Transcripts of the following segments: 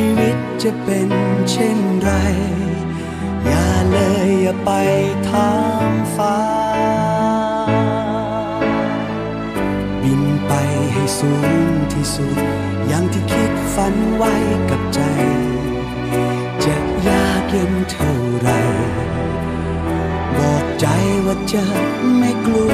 ชีวิตจะเป็นเช่นไร อย่าเลยอย่าไปถามฟ้า บินไปให้สูงที่สุด อย่างที่คิดฝันไว้กับใจ จะยากเย็นเท่าไร บอกใจว่าจะไม่กลัว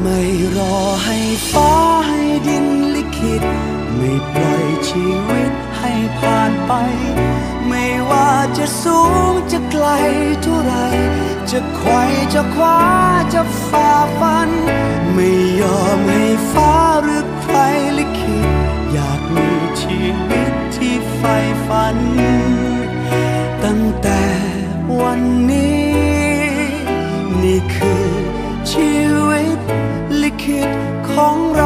ไม่รอให้ฟ้าให้ดินลิขิตไม่ปล่อย ชีวิตให้ผ่านไป ไม่ว่าจะสูงจะไกลเท่าไร จะไขว่จะคว้าจะฝ่าฟัน ไม่ยอมให้ฟ้าหรือใครลิขิตอยากมีชีวิตที่ใฝ่ฝัน ตั้งแต่วันนี้ นี่คือชีวิตลิขิตของเรา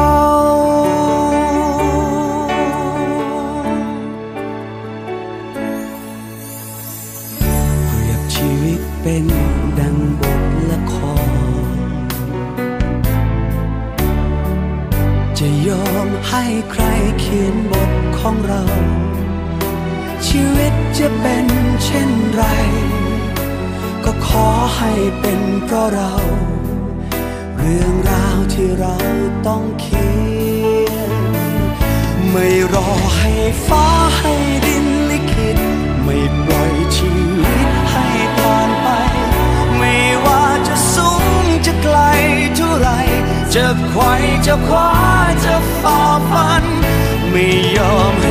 เป็นดังบทละคร จะยอมให้ใครเขียนบทของเรา ชีวิตจะเป็นเช่นไร ก็ขอให้เป็นเพราะเรา เรื่องราวที่เราต้องเขียน ไม่รอให้ฟ้า ไกลเท่าไรจะไขว่จะคว้าจะฝ่าฟัน ไม่ยอมให้